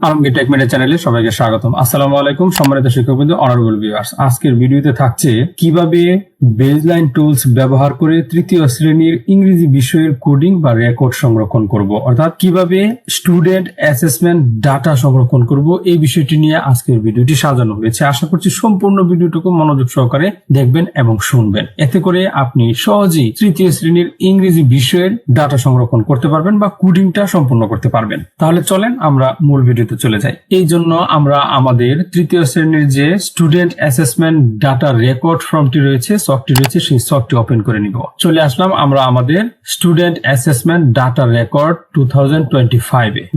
Alamgir take media চ্যানেলে সবাইকে স্বাগতম। আসসালামু আলাইকুম সম্মানিত শিক্ষকবৃন্দ অনারেবল ভিউয়ার্স আজকের ভিডিওতে থাকছে কীভাবে বেজলাইন টুলস ব্যবহার করে তৃতীয় শ্রেণির ইংরেজি বিষয়ের কোডিং বা রেকর্ড সংরক্ষণ করব। অর্থাৎ কীভাবে স্টুডেন্ট অ্যাসেসমেন্ট ডাটা সংরক্ষণ করব, এই বিষয়টি নিয়ে আজকের ভিডিওটি সাজানো হয়েছে। আশা করছি সম্পূর্ণ ভিডিওটুকু মনোযোগ সহকারে দেখবেন এবং শুনবেন। এতে করে আপনি সহজেই তৃতীয় শ্রেণির ইংরেজি বিষয়ের ডাটা সংরক্ষণ করতে পারবেন বা কোডিংটা সম্পূর্ণ করতে পারবেন। তাহলে চলেন আমরা মূল ভিডিওতে চলে যাই। এই জন্য আমরা আমাদের তৃতীয় শ্রেণির যে স্টুডেন্ট অ্যাসেসমেন্ট ডাটা রেকর্ড ফর্মটি রয়েছে সফটটি রয়েছে, সেই সফটটি ওপেন করে নিব। চলে আসলাম আমরা আমাদের student assessment data record two thousand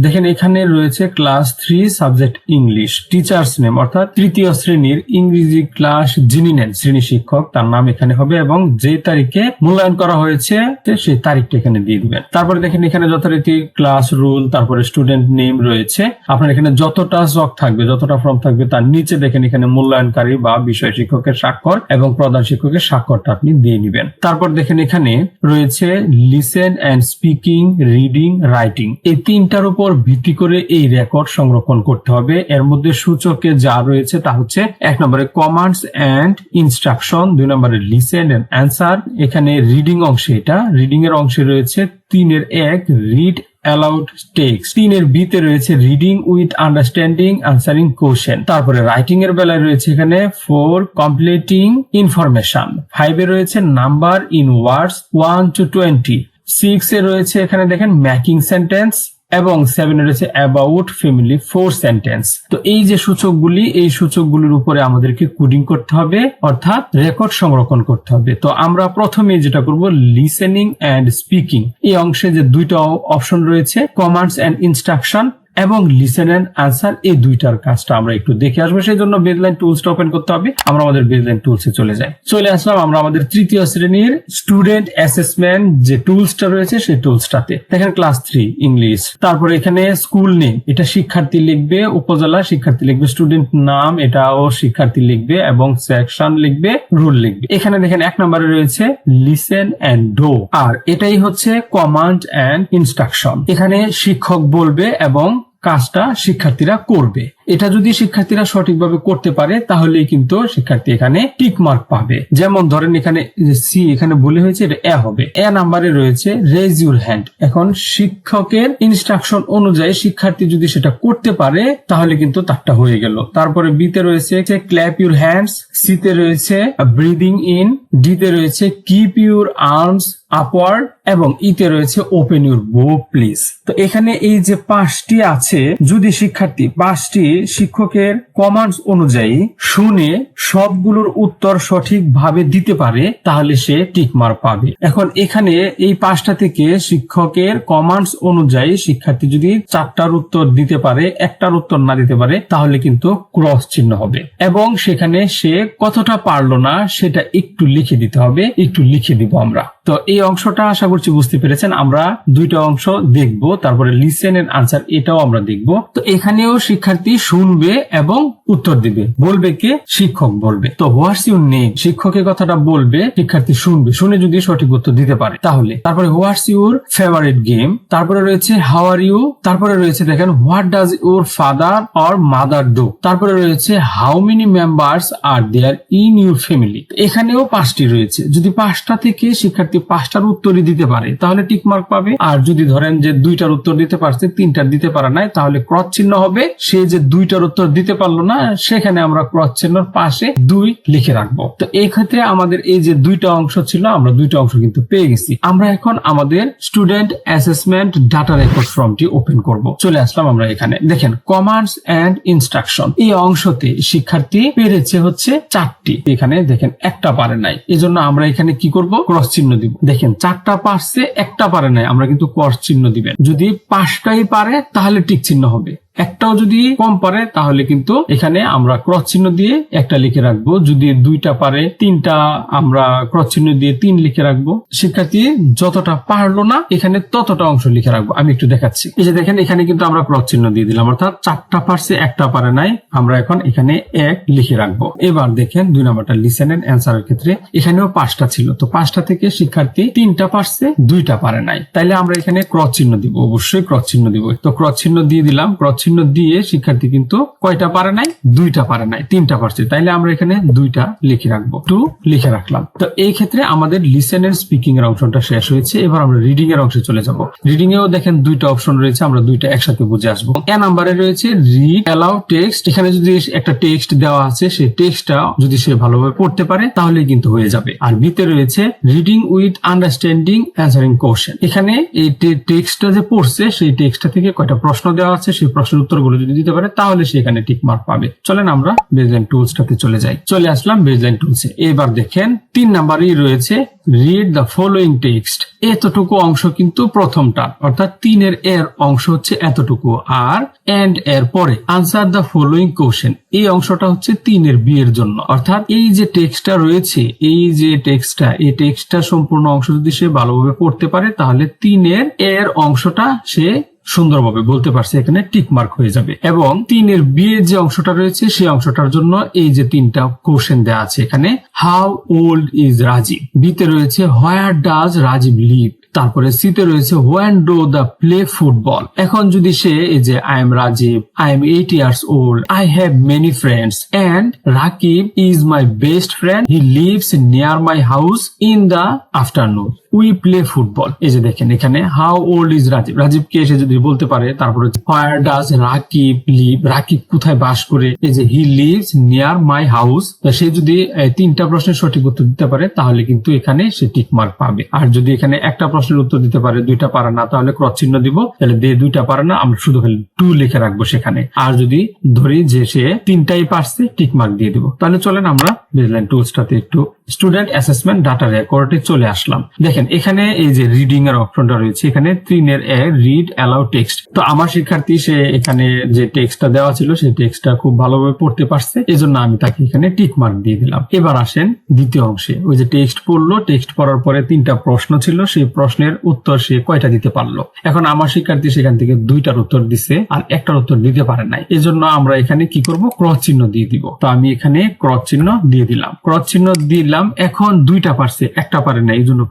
দেখেন এখানে রয়েছে class three subject English teacher's name অর্থাৎ তৃতীয় শ্রেণির ইংরেজি ক্লাস যিনি নেন শ্রেণি শিক্ষক, তার নাম এখানে হবে এবং যে তারিখে মূল্যায়ন করা হয়েছে, সেই তারিখটা এখানে দিয়ে দিবেন। তারপরে দেখেন এখানে যথারীতি ক্লাস রুল তারপরে স্টুডেন্ট নেম রয়েছে। আপনার এখানে যতটা জক থাকবে, যতটা ফর্ম থাকবে, তার নিচে দেখেন এখানে মূল্যায়নকারী বা বিষয় শিক্ষকের স্বাক্ষর এবং প্রধান শিক্ষকের স্বাক্ষরটা আপনি দিয়ে নিবেন। তারপর দেখেন এখানে রয়েছে listen and speaking reading writing এই তিনটার উপর ভিত্তি করে এই রেকর্ড সংরক্ষণ করতে হবে। এর মধ্যে সূচকে যা রয়েছে তা হচ্ছে এক নম্বরে কমান্ডস অ্যান্ড ইনস্ট্রাকশন দুই নম্বরে লিসেন অ্যান্ড অ্যান্সার এখানে রিডিং অংশে এটা। রিডিং এর অংশে রয়েছে তিনের এক রিড অ্যালাউড টেক্স তিনের বিতে রয়েছে reading with understanding answering question তারপরে রাইটিং এর বেলায় রয়েছে এখানে ফোর কমপ্লিটিং ইনফরমেশন ফাইভে রয়েছে number in words one two twenty six এ রয়েছে এখানে দেখেন ম্যাকিং সেন্টেন্স এবং সেভেন রয়েছে অ্যাবাউট ফ্যামিলি ফোর সেন্টেন্স তো এই যে সূচকগুলি, এই সূচকগুলির উপরে আমাদেরকে কোডিং করতে হবে, অর্থাৎ রেকর্ড সংরক্ষণ করতে হবে। তো আমরা প্রথমে যেটা করব লিসেনিং এন্ড স্পিকিং এই অংশে যে দুইটা অপশন রয়েছে কমান্ডস এন্ড ইনস্ট্রাকশন এবং লিসেন অ্যান্ড আনসার এই দুইটার কাজটা আমরা একটু দেখে আসব। সেই জন্য বেজলাইন টুলসটা ওপেন করতে হবে। আমরা আমাদের বেজলাইন টুলসে চলে যাই। চলে আসলাম আমরা আমাদের তৃতীয় শ্রেণির স্টুডেন্ট অ্যাসেসমেন্ট যে টুলসটা রয়েছে, সেই টুলসটাতে দেখেন ক্লাস থ্রি ইংলিশ তারপরে এখানে স্কুল নেম এটা শিক্ষার্থী লিখবে, উপজেলা শিক্ষার্থী লিখবে স্টুডেন্ট নাম, এটাও শিক্ষার্থী লিখবে এবং সেকশন লিখবে রুল লিখবে। এখানে দেখেন এক নম্বরে রয়েছে লিসেন অ্যান্ড ডো আর এটাই হচ্ছে কমান্ড অ্যান্ড ইনস্ট্রাকশন এখানে শিক্ষক বলবে এবং কাজটা শিক্ষার্থীরা করবে। এটা যদি শিক্ষার্থীরা সঠিকভাবে করতে পারে, তাহলেই কিন্তু শিক্ষার্থী এখানে টিক মার্ক পাবে। যেমন ধরেন এখানে সি এখানে বলে হয়েছে এটা এ হবে। এ নাম্বারে রয়েছে রেজ ইউর হ্যান্ড এখন শিক্ষকের ইনস্ট্রাকশন অনুযায়ী শিক্ষার্থী যদি সেটা করতে পারে, তাহলে কিন্তু তারটা হয়ে গেল। তারপরে বিতে রয়েছে ক্ল্যাপ ইউর হ্যান্ডস সিতে রয়েছে ব্রিদিং ইন ডিতে রয়েছে কিপ ইউর আর্মস আপওয়ার্ড এবং ইতে রয়েছে ওপেন ইউর বো প্লিজ তো এখানে এই যে পাঁচটি আছে, যদি শিক্ষার্থী পাঁচটি শিক্ষকের কমান্ডস অনুযায়ী শুনে সবগুলোর উত্তর সঠিকভাবে দিতে পারে, তাহলে সে টিকমার পাবে। এখন এখানে এই পাঁচটা থেকে শিক্ষকের কমান্ডস অনুযায়ী শিক্ষার্থী যদি চারটার উত্তর দিতে পারে, একটার উত্তর না দিতে পারে, তাহলে কিন্তু ক্রস চিহ্ন হবে। এবং সেখানে সে কতটা পারল না, সেটা একটু লিখে দিতে হবে, একটু লিখে দিব আমরা। তো এই অংশটা আশা করছি বুঝতে পেরেছেন। আমরা দুইটা অংশ দেখব, তারপরে লিসেন এর আনসার এটাও আমরা দেখব। তো এখানেও শিক্ষার্থী শুনবে এবং উত্তর দিবে। বলবে কে? শিক্ষক বলবে। তো হোয়াটস ইউর নেম? শিক্ষকের কথাটা বলবে, শিক্ষার্থী শুনবে। শুনে যদি সঠিক উত্তর দিতে পারে, তাহলে। তারপরে হোয়াটস ইউর ফেভারিট গেম? তারপরে রয়েছে হাউ আর ইউ? তারপরে রয়েছে দেখেন, what does your father or mother do? তারপরে রয়েছে how many members are there in your family? এখানেও পাঁচটি রয়েছে। যদি পাঁচটা থেকে শিক্ষার্থী পাঁচটার উত্তরই দিতে পারে, তাহলে টিক মার্ক পাবে। আর যদি ধরেন যে দুইটার উত্তর দিতে পারছে, তিনটার দিতে পারে নাই, তাহলে ক্রস চিহ্ন হবে। সে যে দুইটার উত্তর দিতে পারল না, সেখানে আমরা ক্রস চিহ্নর পাশে দুই লিখে রাখব। তো ক্ষেত্রে আমাদের এই যে দুইটা অংশ ছিল, আমরা দুইটা অংশ কিন্তু পেয়ে গেছি। আমরা এখন আমাদের স্টুডেন্ট অ্যাসেসমেন্ট ডাটা রেকর্ড ফর্মটি ওপেন করব। চলে আসলাম আমরা এখানে। দেখেন কমান্ডস অ্যান্ড ইনস্ট্রাকশন এই অংশতে শিক্ষার্থী পেরেছে হচ্ছে চারটি। এখানে দেখেন, একটা পারে নাই। এজন্য আমরা এখানে কি করব? ক্রস চিহ্ন দিব। দেখেন, চারটা পারছে, একটা পারে নাই। আমরা কিন্তু ক্রস চিহ্ন দিবেন। যদি পাঁচটাই পারে, তাহলে টিক চিহ্ন হবে। একটাও যদি কম পারে, তাহলে কিন্তু এখানে আমরা ক্রস চিহ্ন দিয়ে একটা লিখে রাখব। যদি দুইটা পারে, তিনটা আমরা ক্রস চিহ্ন দিয়ে তিন লিখে রাখব। শিক্ষার্থী, যতটা পারল না, এখানে ততটা অংশ লিখে রাখব। আমি একটু দেখাচ্ছি। এই যে দেখেন, এখানে কিন্তু আমরা ক্রস চিহ্ন দিয়ে দিলাম। অর্থাৎ চারটা পারছে, একটা পারে নাই। আমরা এখন এখানে এক লিখে রাখব। এবার দেখেন, দুই নাম্বারটা লিসেন এন্ড অ্যান্সারের ক্ষেত্রে এখানেও পাঁচটা ছিল। তো পাঁচটা থেকে শিক্ষার্থী তিনটা পারছে, দুইটা পারে নাই। তাইলে আমরা এখানে ক্রস চিহ্ন দিব। অবশ্যই ক্রস চিহ্ন দিব। তো ক্রস চিহ্ন দিয়ে দিলাম। ক্রস চিহ্ন দিয়ে শিক্ষার্থী কিন্তু কয়টা পারে নাই? দুইটা পারে নাই, তিনটা পারছে। তাইলে আমরা এখানে দুইটা লিখে রাখব। টু লিখে রাখলাম। তো এই ক্ষেত্রে আমাদের লিসেন এন্ড স্পিকিং এর অংশটা শেষ হয়েছে। এবার আমরা রিডিং এর অংশে চলে যাব। রিডিং এও দেখেন দুইটা অপশন রয়েছে, আমরা দুইটা একসাথে বুঝে আসব। এ নাম্বারে রয়েছে রিড অ্যালাউ টেক্সট এখানে যদি একটা টেক্সট দেওয়া আছে সেই টেক্সটটা যদি সে ভালোভাবে পড়তে পারে তাহলে কিন্তু হয়ে যাবে। আর বিতে রয়েছে reading with understanding answering question এখানে এই টেক্সটটা যে পড়ছে, সেই টেক্সটটা থেকে কয়টা প্রশ্ন দেওয়া আছে, সেই প্রশ্নের উত্তরগুলো যদি দিতে পারে, তাহলে সে এখানে টিক মার্ক পাবে। চলেন আমরা বেজলাইন টুলসটাতে চলে যাই। চলে আসলাম বেজলাইন টুলসে এবার দেখেন, তিন নাম্বারই রয়েছে রিড দ্য ফলোইং টেক্সট এতটুকু অংশ কিন্তু প্রথমটা, অর্থাৎ তিনের এর অংশ হচ্ছে এতটুকু। আর এন্ড এর পরে আনসার দ্য ফলোইং কোশ্চেন এই অংশটা হচ্ছে তিনের বিয়ের জন্য। অর্থাৎ এই যে টেক্সটটা রয়েছে, এই যে টেক্সটটা এই টেক্সটটা সম্পূর্ণ অংশ যদি সে ভালোভাবে পড়তে পারে, তাহলে তিনের এর অংশটা সে সুন্দরভাবে বলতে পারছি, এখানে টিক মার্ক হয়ে যাবে। এবং তিনের বিয়ের যে অংশটা রয়েছে, সেই অংশটার জন্য এই যে তিনটা কোশ্চেন দেওয়া আছে এখানে হাউ ওল্ড ইজ রাজীব বিতে রয়েছে হোয়ার ডাজ রাজীব লিভ তারপরে সিতে রয়েছে when do the play football এখন যদি সে, এই যে I am Rajib I am eight years old I have many friends and Rakib is my best friend he lives near my house in the afternoon we play football এই যে দেখেন এখানে how old is Rajib রাজীবকে এসে যদি বলতে পারে, তারপরে where does Rakib live Rakib কোথায় বাস করে? এই যে he lives near my house সে যদি তিনটা প্রশ্নের সঠিক উত্তর দিতে পারে, তাহলে কিন্তু এখানে সে টিক মার্ক পাবে। আর যদি এখানে একটা প্রশ্নের উত্তর দিতে পারে, দুইটা পারে না, তাহলে ক্রস চিহ্ন দিব। তাহলে দিয়ে দুইটা পারে না, আমরা শুধু খালি টু লিখে রাখব সেখানে। আর যদি ধরি যে সে তিনটাই পারছে টিক মার্ক দিয়ে দিব। তাহলে চলেন আমরা বেজলাইন টুলসটাতে একটু স্টুডেন্ট অ্যাসেসমেন্ট ডাটা রেকর্ডে চলে আসলাম। দেখেন, এখানে এই যে রিডিং এর অপশনটা রয়েছে, এখানে তিনের এ রিড অ্যালাউ টেক্সট তো আমার শিক্ষার্থী, সে এখানে যে টেক্সটটা দেওয়া ছিল সেই টেক্সটটা খুব ভালোভাবে পড়তে পারছে। এজন্য আমি তাকে এখানে টিক মার্ক দিয়ে দিলাম। এবার আসেন দ্বিতীয় অংশে। ওই যে টেক্সট পড়ল টেক্সট পড়ার পরে তিনটা প্রশ্ন ছিল, সেই প্রশ্নের উত্তর সে কয়টা দিতে পারল? এখন আমার শিক্ষার্থী সেখান থেকে দুইটার উত্তর দিছে, আর একটার উত্তর দিতে পারে নাই। এজন্য আমরা এখানে কি করব? ক্রস চিহ্ন দিয়ে দিব। তো আমি এখানে ক্রস চিহ্ন দিয়ে দিলাম। ক্রস চিহ্ন দিলাম এখন দুইটা পারছে, একটা পারে না এই জন্য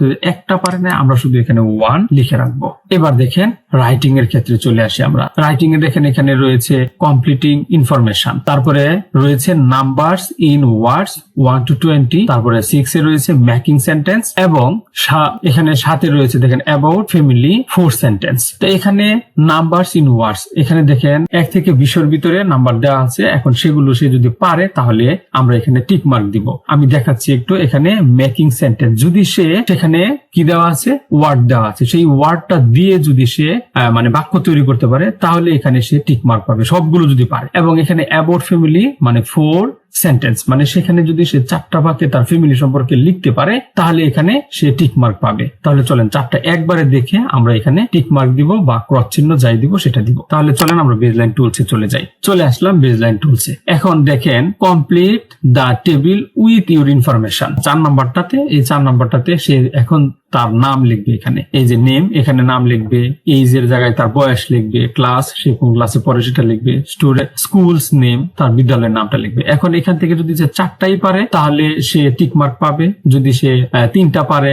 হবে। একটা পারে না আমরা শুধু এখানে ওয়ান লিখে রাখব এবার দেখেন রাইটিং এর ক্ষেত্রে চলে আসি আমরা। রাইটিং এর দেখেন এখানে রয়েছে কমপ্লিটিং ইনফরমেশন তারপরে রয়েছে numbers in words one two twenty তারপরে সিক্স এ রয়েছে মেকিং সেন্টেন্স এবং এখানে সাথে রয়েছে দেখেন অ্যাবাউট ফ্যামিলি ফোর সেন্টেন্স তো এখানে নাম্বারস ইন ওয়ার্ডস এখানে দেখেন এক থেকে বিশের ভিতরে নাম্বার দেওয়া আছে, এখন সেগুলো সে যদি পারে তাহলে আমরা এখানে টিক মার্ক দিব। আমি দেখাচ্ছি একটু এখানে মেকিং সেন্টেন্স যদি সে সেখানে কি দেওয়া আছে? ওয়ার্ড দেওয়া আছে। সেই ওয়ার্ডটা দিয়ে যদি সে মানে বাক্য তৈরি করতে পারে, তাহলে এখানে সে টিক মার্ক পাবে। সবগুলো যদি পারে। এবং এখানে অ্যাবোর্ড ফ্যামিলি মানে ফোর সেন্টেন্স মানে সেখানে যদি সে চারটা বাক্যে তার ফ্যামিলি সম্পর্কে লিখতে পারে, তাহলে এখানে সে টিক মার্ক পাবে। তাহলে চলেন চারটা একবারে দেখে আমরা এখানে টিক মার্ক দিব বা ক্রস চিহ্ন যাই দিব সেটা দিব। তাহলে চলেন আমরা বেজলাইন টুলসে চলে যাই। চলে আসলাম বেজলাইন টুলসে এখন দেখেন complete the table with your information চার নাম্বারটাতে, এই চার নাম্বারটাতে সে এখন তার নাম লিখবে এখানে। এই যে নেম এখানে নাম লিখবে। এইজ এর জায়গায় তার বয়স লিখবে। ক্লাস সে কোন ক্লাসে পড়ে সেটা লিখবে। স্টুডেন্ট স্কুলস নেম তার বিদ্যালয়ের নামটা লিখবে। এখন এখান থেকে যদি সে চারটাই পারে, তাহলে সে টিক মার্ক পাবে। যদি সে তিনটা পারে,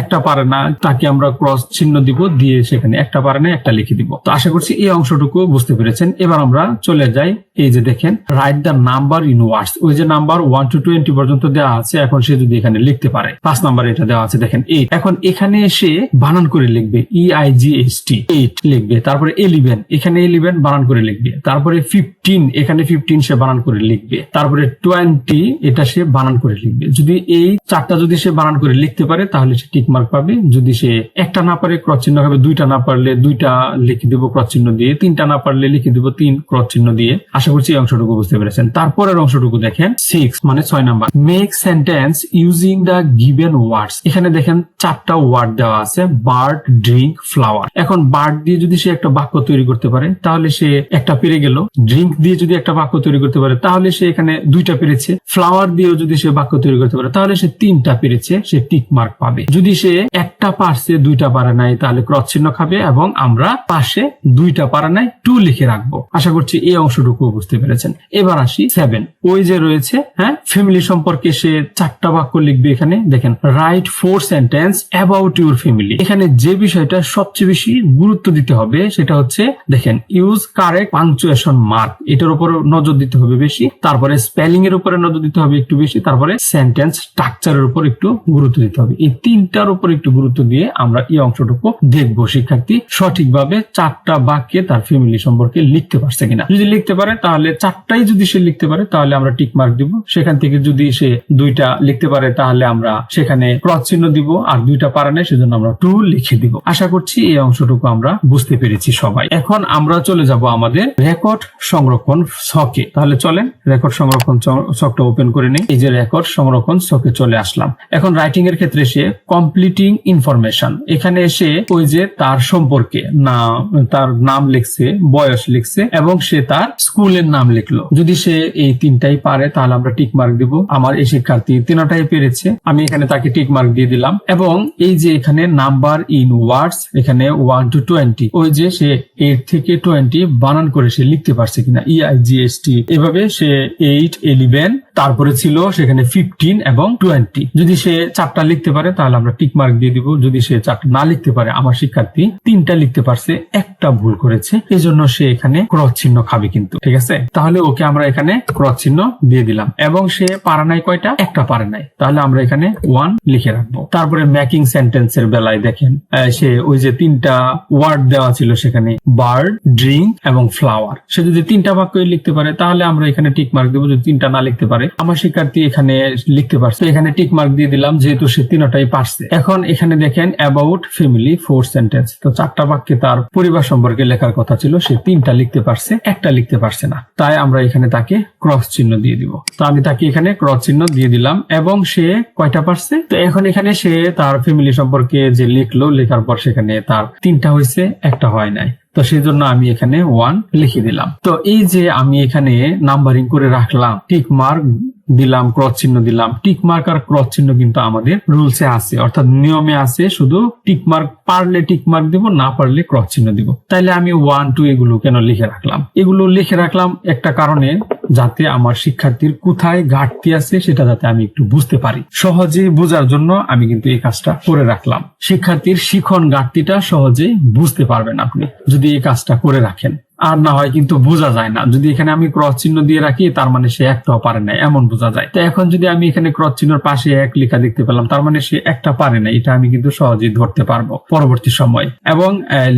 একটা পারে না, তাকে আমরা ক্রস চিহ্ন দিব, দিয়ে সেখানে একটা পারে না, একটা লিখে দিব। তো আশা করছি এই অংশটুকু বুঝতে পেরেছেন। এবার আমরা চলে যাই। এই যে দেখেন write the number in words ওই যে নাম্বার ওয়ান টু টোয়েন্টি পর্যন্ত দেওয়া আছে, এখন সে যদি এখানে লিখতে পারে, পাঁচ নাম্বার এটা দেওয়া আছে, দেখেন এইট এখন এখানে এসে বানান করে লিখবে E I G S T eight লিখবে। তারপরে ইলেভেন এখানে ইলেভেন বানান করে লিখবে। তারপরে ফিফটিন এখানে ফিফটিন সে বানান করে লিখবে। তারপরে টোয়েন্টি এটা সে বানান করে লিখবে। যদি এই চারটা যদি সে বানান করে লিখতে পারে, তাহলে সে টিক মার্ক পাবে। যদি সে একটা না পারে ক্রস চিহ্ন হবে, দুইটা না পারলে দুইটা লিখে দিব ক্রস চিহ্ন দিয়ে। তিনটা না পারলে লিখে দিব তিন ক্রস চিহ্ন দিয়ে। আশা করছি এই অংশটুকু বুঝতে পেরেছেন। তারপরের অংশটুকু দেখেন সিক্স মানে ছয় number. Make sentence using the given words এখানে দেখেন চারটা ওয়ার্ড দেওয়া আছে বার্ড ড্রিঙ্ক ফ্লাওয়ার এখন বার্ড দিয়ে যদি সে একটা বাক্য তৈরি করতে পারে, তাহলে সে একটা পেরে গেল। ড্রিঙ্ক দিয়ে যদি একটা বাক্য তৈরি করতে পারে, তাহলে সে এখানে দুইটা পেরেছে। ফ্লাওয়ার দিয়েও যদি সে বাক্য তৈরি করতে পারে, তাহলে সে তিনটা পেরেছে, সে টিক মার্ক পাবে। যদি সে একটা পারছে দুইটা পারে নাই, তাহলে ক্রস চিহ্ন খাবে এবং আমরা পাশে দুইটা পারে নাই টু লিখে রাখব। আশা করছি এই অংশটুকু বুঝতে পেরেছেন। এবার আসি সেভেন ওই যে রয়েছে হ্যাঁ ফ্যামিলি সম্পর্কে সে চারটা বাক্য লিখবে এখানে। দেখেন write four sentence about your family এখানে যে বিষয়টা সবচেয়ে বেশি গুরুত্ব দিতে হবে, সেটা হচ্ছে, দেখেন ইউজ কারেক্ট পাংচুয়েশন মার্ক এটার উপর নজর দিতে হবে বেশি। তারপরে স্পেলিং এর উপরে নজর দিতে হবে একটু বেশি, তারপরে সেন্টেন্স স্ট্রাকচারের উপর একটু গুরুত্ব দিতে হবে। এই তিনটার উপর একটু গুরুত্ব দিয়ে আমরা এই অংশটুকু দেখব শিক্ষার্থী সঠিকভাবে চারটা বাক্যে তার ফ্যামিলি সম্পর্কে লিখতে পারছে কিনা। যদি লিখতে পারে, তাহলে চারটাই যদি সে লিখতে পারে, তাহলে আমরা টিক মার্ক দিব। সেখান থেকে যদি সে দুইটা লিখতে পারে, তাহলে আমরা সেখানে ক্রস চিহ্ন দিব। আর দুইটা পারে না সেজন্য আমরা টু লিখে দিব। আশা করছি এই অংশটুকু আমরা বুঝতে পেরেছি সবাই। এখন আমরা চলে যাব আমাদের রেকর্ড সংরক্ষণ ছকে। তাহলে চলেন রেকর্ড সংরক্ষণ চ- ছকটা ওপেন করে নিই। এই যে রেকর্ড সংরক্ষণ ছকে চলে আসলাম। এখন রাইটিং এর ক্ষেত্রে সে কমপ্লিটিং ইনফরমেশন এখানে এসে ওই যে তার সম্পর্কে না, তার নাম লিখছে, বয়স লিখছে, এবং সে তার স্কুলের নাম লিখলো। যদি সে এই তিনটাই পারে, তাহলে আমরা টিক মার্ক দিব। আমার এই শিক্ষার্থী তিনটাই পেরেছে। আমি এখানে তাকে টিক মার্ক দিয়ে দিলাম। এবং এই যে এখানে নাম্বার ইন ওয়ার্ডস এখানে ওয়ান টু টোয়েন্টি ওই যে সে এইট থেকে টোয়েন্টি বানান করে সে লিখতে পারছে কিনা E ইআই জিএসটি এভাবে সে এইট East Eliben তারপরে ছিল সেখানে ফিফটিন এবং টোয়েন্টি যদি সে চারটা লিখতে পারে, তাহলে আমরা টিক মার্ক দিয়ে দিব। যদি সে চারটা না লিখতে পারে, আমার শিক্ষার্থী তিনটা লিখতে পারছে, একটা ভুল করেছে। এই জন্য সে এখানে ক্রস চিহ্ন খাবে কিন্তু, ঠিক আছে? তাহলে ওকে আমরা এখানে ক্রস চিহ্ন দিয়ে দিলাম। এবং সে পারা নাই কয়টা? একটা পারে নাই। তাহলে আমরা এখানে ওয়ান লিখে রাখব। তারপরে ম্যাকিং সেন্টেন্সের বেলায় দেখেন সে ওই যে তিনটা ওয়ার্ড দেওয়া ছিল সেখানে বার্ড ড্রিঙ্ক এবং ফ্লাওয়ার সে যদি তিনটা বাক্যই লিখতে পারে, তাহলে আমরা এখানে টিক মার্ক দেবো। যদি তিনটা না লিখতে পারে আমার শিক্ষার্থী এখানে লিখতে পারছে। এখানে টিক মার্ক দিয়ে দিলাম, যেহেতু সে তিনটাই পারছে। এখন এখানে দেখেন অ্যাবাউট ফ্যামিলি ফোর সেন্টেন্স তো চারটা বাক্যে তার পরিবার সম্পর্কে লেখার কথা ছিল, সে তিনটা লিখতে পারছে, একটা লিখতে পারছে না। তাই আমরা এখানে তাকে ক্রস চিহ্ন দিয়ে দিব। তো আমি তাকে এখানে ক্রস চিহ্ন দিয়ে দিলাম, এবং সে কয়টা পারছে? তো এখন এখানে সে তার ফ্যামিলি সম্পর্কে যে লিখলো, লেখার পর সেখানে তার তিনটা হয়েছে, একটা হয় নাই। তো সেই জন্য আমি এখানে ওয়ান লিখে দিলাম। তো এই যে আমি এখানে নাম্বারিং করে রাখলাম টিক মার্ক দিলাম ক্রস চিহ্ন দিলাম। টিক মার্ক আর ক্রস চিহ্ন কিন্তু আমাদের রুলসে আছে। অর্থাৎ নিয়মে আছে শুধু টিক মার্ক পারলে টিক মার্ক দিব, না পারলে ক্রস চিহ্ন দিব। তাইলে আমি ওয়ান টু এগুলো কেন লিখে রাখলাম? এগুলো লিখে রাখলাম একটা কারণে যাতে আমার শিক্ষার্থীর কোথায় ঘাটতি আছে সেটা যাতে আমি একটু বুঝতে পারি। সহজে বোঝার জন্য আমি কিন্তু এই কাজটা করে রাখলাম। শিক্ষার্থীর শিখন ঘাটতিটা সহজে বুঝতে পারবেন আপনি, যদি এই কাজটা করে রাখেন। আর না হয় কিন্তু বোঝা যায় না। যদি এখানে আমি ক্রস চিহ্ন দিয়ে রাখি, তার মানে সে একটাও পারে না এমন বোঝা যায়। তো এখন যদি আমি এখানে ক্রস চিহ্নের পাশে এক লেখা দেখতে পেলাম, তার মানে সে একটা পারে না এটা আমি কিন্তু সহজেই ধরতে পারব পরবর্তী সময়। এবং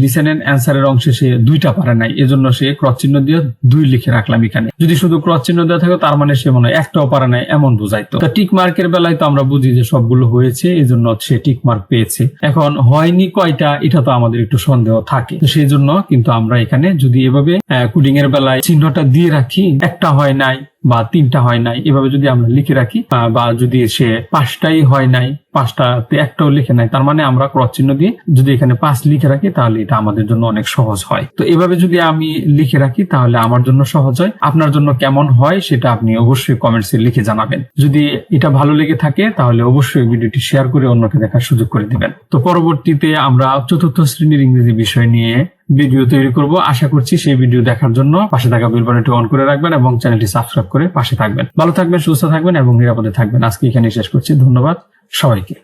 লিসেন এন্ড অ্যান্সারের অংশে সে দুইটা পারে নাই, এজন্য সে ক্রস চিহ্ন দিয়ে দুই লিখে রাখলাম এখানে। যদি শুধু ক্রস চিহ্ন দেওয়া থাকে, তার মানে সে মনে হয় একটাও পারে নাই, এমন বোঝাইতো তো। টিক মার্কের বেলায় তো আমরা বুঝি যে সবগুলো হয়েছে এই জন্য সে টিক মার্ক পেয়েছে। এখন হয়নি কয়টা, এটা তো আমাদের একটু সন্দেহ থাকে। সেই জন্য কিন্তু আমরা এখানে যদি এভাবে কুডিং এর বেলায় চিহ্নটা দিয়ে রাখি একটা হয় নাই। বা তিনটা হয় নাই, এভাবে যদি আমরা লিখে রাখি বা যদি সে পাঁচটাই হয় নাই, পাঁচটাতে একটাও লিখে নাই, তার মানে আমরা ক্রস চিহ্ন দিয়ে যদি এখানে পাঁচ লিখে রাখি, তাহলে এটা আমাদের জন্য অনেক সহজ হয়। তো এভাবে যদি আমি লিখে রাখি, তাহলে আমার জন্য সহজ হয়। আপনার জন্য কেমন হয়, সেটা আপনি অবশ্যই কমেন্টসে লিখে জানাবেন। যদি এটা ভালো লেগে থাকে, তাহলে অবশ্যই ভিডিওটি শেয়ার করে অন্যকে দেখার সুযোগ করে দিবেন। তো পরবর্তীতে আমরা চতুর্থ শ্রেণির ইংরেজি বিষয় নিয়ে ভিডিও তৈরি করব। আশা করছি সেই ভিডিও দেখার জন্য পাশে থাকা বেল বাটনটি অন করে রাখবেন এবং চ্যানেলটি সাবস্ক্রাইব করে পাশে থাকবেন। ভালো থাকবেন, সুস্থ থাকবেন এবং নিরাপদে থাকবেন। আজকে এখানে শেষ করছি। ধন্যবাদ সবাইকে।